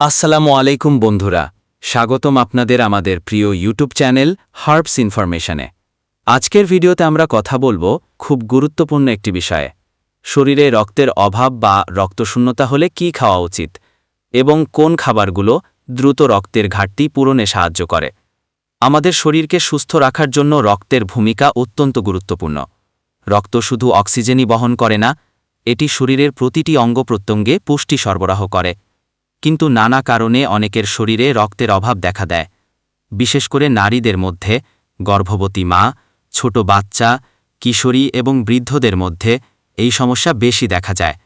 আসসালামু আলাইকুম বন্ধুরা, স্বাগতম আপনাদের আমাদের প্রিয় ইউটিউব চ্যানেল হার্বস ইনফরমেশনে। আজকের ভিডিওতে আমরা কথা বলব খুব গুরুত্বপূর্ণ একটি বিষয়ে। শরীরে রক্তের অভাব বা রক্তশূন্যতা হলে কি খাওয়া উচিত এবং কোন খাবারগুলো দ্রুত রক্তের ঘাটতি পূরণে সাহায্য করে। আমাদের শরীরকে সুস্থ রাখার জন্য রক্তের ভূমিকা অত্যন্ত গুরুত্বপূর্ণ। রক্ত শুধু অক্সিজেনই বহন করে না, এটি শরীরের প্রতিটি অঙ্গ প্রত্যঙ্গে পুষ্টি সরবরাহ করে। কিন্তু নানা কারণে অনেকের শরীরে রক্তের অভাব দেখা দেয়। বিশেষ করে নারীদের মধ্যে, গর্ভবতী মা, ছোট বাচ্চা, কিশোরী এবং বৃদ্ধদের মধ্যে এই সমস্যা বেশি দেখা যায়।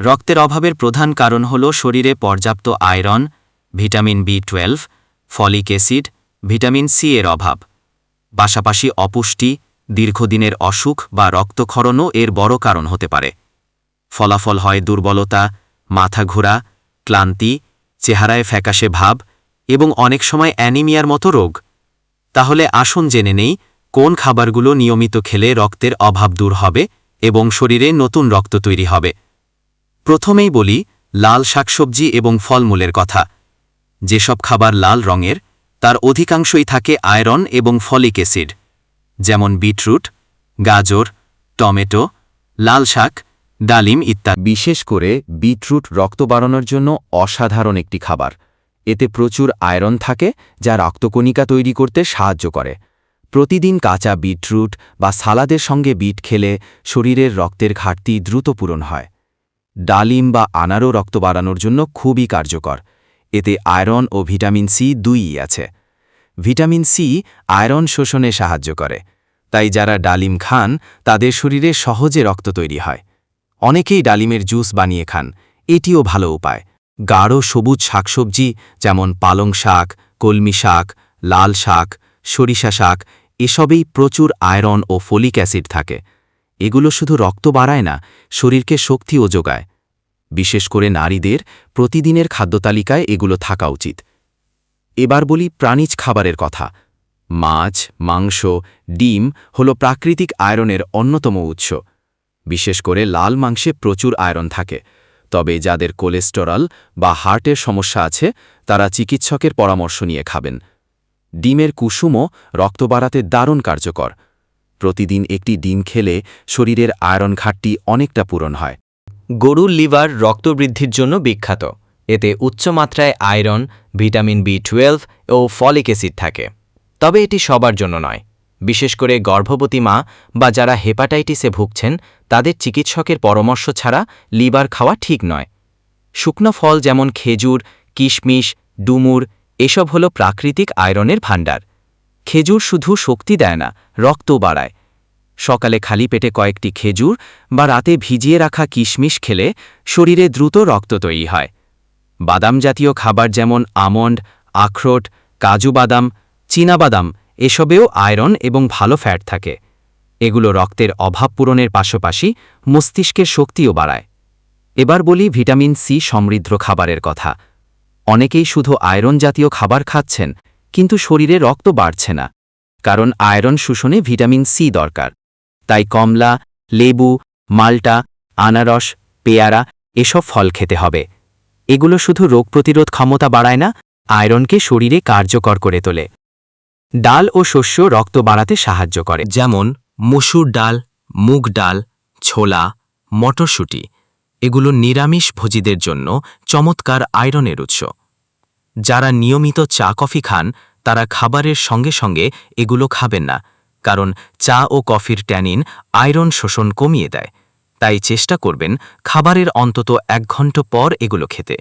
রক্তের অভাবের প্রধান কারণ হল শরীরে পর্যাপ্ত iron, vitamin B twelve folic acid, vitamin C এর অভাব। পাশাপাশি অপুষ্টি, দীর্ঘদিনের অসুখ বা রক্তক্ষরণও এর বড় কারণ হতে পারে। ফলাফল হয় দুর্বলতা, মাথা ঘোরা ক্লান্তি, চেহারায় ফ্যাকাশে ভাব এবং অনেক সময় অ্যানিমিয়ার মতো রোগ। তাহলে আসুন জেনে নেই, কোন খাবারগুলো নিয়মিত খেলে রক্তের অভাব দূর হবে এবং শরীরে নতুন রক্ত তৈরি হবে? প্রথমেই বলি, লাল শাকসবজি এবং ফলমূলের কথা। যেসব খাবার লাল রঙের, তার অধিকাংশই থাকে আয়রন এবং ফলিক অ্যাসিড, যেমন বিটরুট, গাজর, টমেটো, লাল শাক ডালিম ইত্যাদি। বিশেষ করে বিটরুট রক্ত বাড়ানোর জন্য অসাধারণ একটি খাবার। এতে প্রচুর আয়রন থাকে, যা রক্তকণিকা তৈরি করতে সাহায্য করে। প্রতিদিন কাঁচা বিটরুট বা সালাদের সঙ্গে বিট খেলে শরীরের রক্তের ঘাটতি দ্রুত পূরণ হয়। ডালিম বা আনারও রক্ত বাড়ানোর জন্য খুবই কার্যকর। এতে আয়রন ও ভিটামিন সি দুইই আছে। ভিটামিন সি আয়রন শোষণে সাহায্য করে। তাই যারা ডালিম খান, তাদের শরীরে সহজে রক্ত তৈরি হয়। অনেকেই ডালিমের জুস বানিয়ে খান, এটিও ভালো উপায়। গাঢ় সবুজ শাকসবজি যেমন পালং শাক, কলমি শাক, লাল শাক, সরিষা শাক, এসবেই প্রচুর আয়রন ও ফলিক অ্যাসিড থাকে। এগুলো শুধু রক্ত বাড়ায় না, শরীরকে শক্তিও যোগায়। বিশেষ করে নারীদের প্রতিদিনের খাদ্যতালিকায় এগুলো থাকা উচিত। এবার বলি প্রাণীজ খাবারের কথা। মাছ, মাংস, ডিম হল প্রাকৃতিক আয়রনের অন্যতম উৎস। বিশেষ করে লাল মাংসে প্রচুর আয়রন থাকে। তবে যাদের কোলেস্টেরল বা হার্টের সমস্যা আছে, তারা চিকিৎসকের পরামর্শ নিয়ে খাবেন। ডিমের কুসুমও রক্ত বাড়াতে দারুণ কার্যকর। প্রতিদিন একটি ডিম খেলে শরীরের আয়রন ঘাটতি অনেকটা পূরণ হয়। গরুর লিভার রক্তবৃদ্ধির জন্য বিখ্যাত। এতে উচ্চমাত্রায় আয়রন, ভিটামিন বি টুয়েলভ ও ফলিক অ্যাসিড থাকে। তবে এটি সবার জন্য নয়। বিশেষ করে গর্ভবতী মা বা যারা হেপাটাইটিসে ভুগছেন তাদের চিকিৎসকের পরামর্শ ছাড়া লিভার খাওয়া ঠিক নয়। শুকনো ফল যেমন খেজুর, কিশমিশ, ডুমুর, এসব হল প্রাকৃতিক আয়রনের ভাণ্ডার। খেজুর শুধু শক্তি দেয় না, রক্তও বাড়ায়। সকালে খালি পেটে কয়েকটি খেজুর বা রাতে ভিজিয়ে রাখা কিশমিশ খেলে শরীরে দ্রুত রক্ত তৈরি হয়। বাদাম জাতীয় খাবার যেমন আমন্ড, আখরোট, কাজু বাদাম চীনাবাদাম এসবেও আয়রন এবং ভালো ফ্যাট থাকে। এগুলো রক্তের অভাব পূরণের পাশাপাশি মস্তিষ্কের শক্তিও বাড়ায়। এবার বলি ভিটামিন সি সমৃদ্ধ খাবারের কথা। অনেকেই শুধু আয়রন জাতীয় খাবার খাচ্ছেন, কিন্তু শরীরে রক্ত বাড়ছে না, কারণ আয়রন শোষণে ভিটামিন সি দরকার। তাই কমলা, লেবু, মাল্টা, আনারস, পেয়ারা এসব ফল খেতে হবে। এগুলো শুধু রোগ প্রতিরোধ ক্ষমতা বাড়ায় না, আয়রনকে শরীরে কার্যকর করে তোলে। ডাল ও শস্য রক্ত বাড়াতে সাহায্য করে। যেমন মসুর ডাল, মুগ ডাল, ছোলা, মটরশুঁটি, এগুলো নিরামিষ ভোজীদের জন্য চমৎকার আয়রনের উৎস। যারা নিয়মিত চা, কফি খান, তারা খাবারের সঙ্গে সঙ্গে এগুলো খাবেন না, কারণ চা ও কফির ট্যানিন আয়রন শোষণ কমিয়ে দেয়। তাই চেষ্টা করবেন খাবারের অন্তত এক ঘণ্টা পর এগুলো খেতে।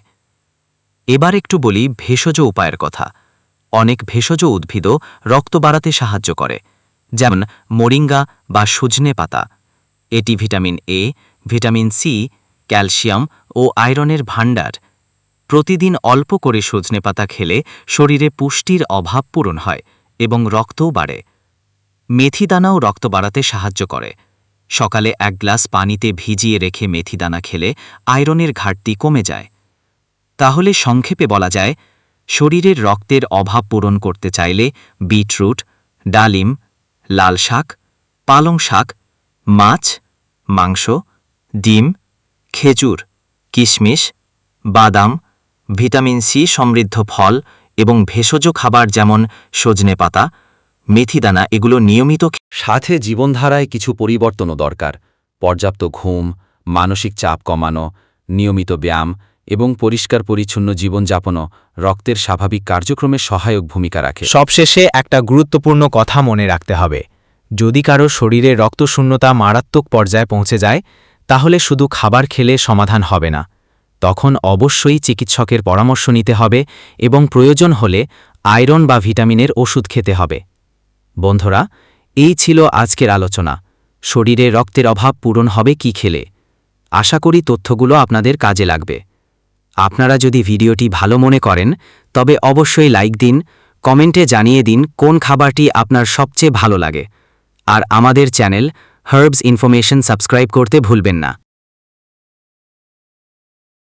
এবার একটু বলি ভেষজ উপায়ের কথা। অনেক ভেষজ উদ্ভিদও রক্ত বাড়াতে সাহায্য করে। যেমন মোরিঙ্গা বা সুজনে পাতা। এটি vitamin A vitamin C calcium ও আয়রনের ভাণ্ডার। প্রতিদিন অল্প করে সজনে পাতা খেলে শরীরে পুষ্টির অভাব পূরণ হয় এবং রক্তও বাড়ে। মেথিদানাও রক্ত বাড়াতে সাহায্য করে। সকালে এক গ্লাস পানিতে ভিজিয়ে রেখে মেথিদানা খেলে আয়রনের ঘাটতি কমে যায়। তাহলে সংক্ষেপে বলা যায়, শরীরের রক্তের অভাব পূরণ করতে চাইলে বিটরুট, ডালিম লাল শাক, পালং শাক, মাছ, মাংস, ডিম, খেজুর, কিশমিশ, বাদাম, ভিটামিন সি সমৃদ্ধ ফল এবং ভেষজ খাবার যেমন সজনে পাতা মেথিদানা এগুলো নিয়মিত সাথে জীবনধারায় কিছু পরিবর্তনও দরকার। পর্যাপ্ত ঘুম, মানসিক চাপ কমানো, নিয়মিত ব্যায়াম এবং পরিষ্কার পরিচ্ছন্ন জীবনযাপনও রক্তের স্বাভাবিক কার্যক্রমে সহায়ক ভূমিকা রাখে। সবশেষে একটা গুরুত্বপূর্ণ কথা মনে রাখতে হবে। যদি কারও শরীরে রক্তশূন্যতা মারাত্মক পর্যায়ে পৌঁছে যায়, তাহলে শুধু খাবার খেলে সমাধান হবে না। তখন অবশ্যই চিকিৎসকের পরামর্শ নিতে হবে এবং প্রয়োজন হলে আয়রন বা ভিটামিনের ওষুধ খেতে হবে। বন্ধুরা, এই ছিল আজকের আলোচনা। শরীরে রক্তের অভাব পূরণ হবে কি খেলে? আশা করি তথ্যগুলো আপনাদের কাজে লাগবে। আপনারা যদি ভিডিওটি ভালো মনে করেন, তবে অবশ্যই লাইক দিন, কমেন্টে জানিয়ে দিন কোন খাবারটি আপনার সবচেয়ে ভালো লাগে। আর আমাদের চ্যানেল হার্বস ইনফরমেশন সাবস্ক্রাইব করতে ভুলবেন না।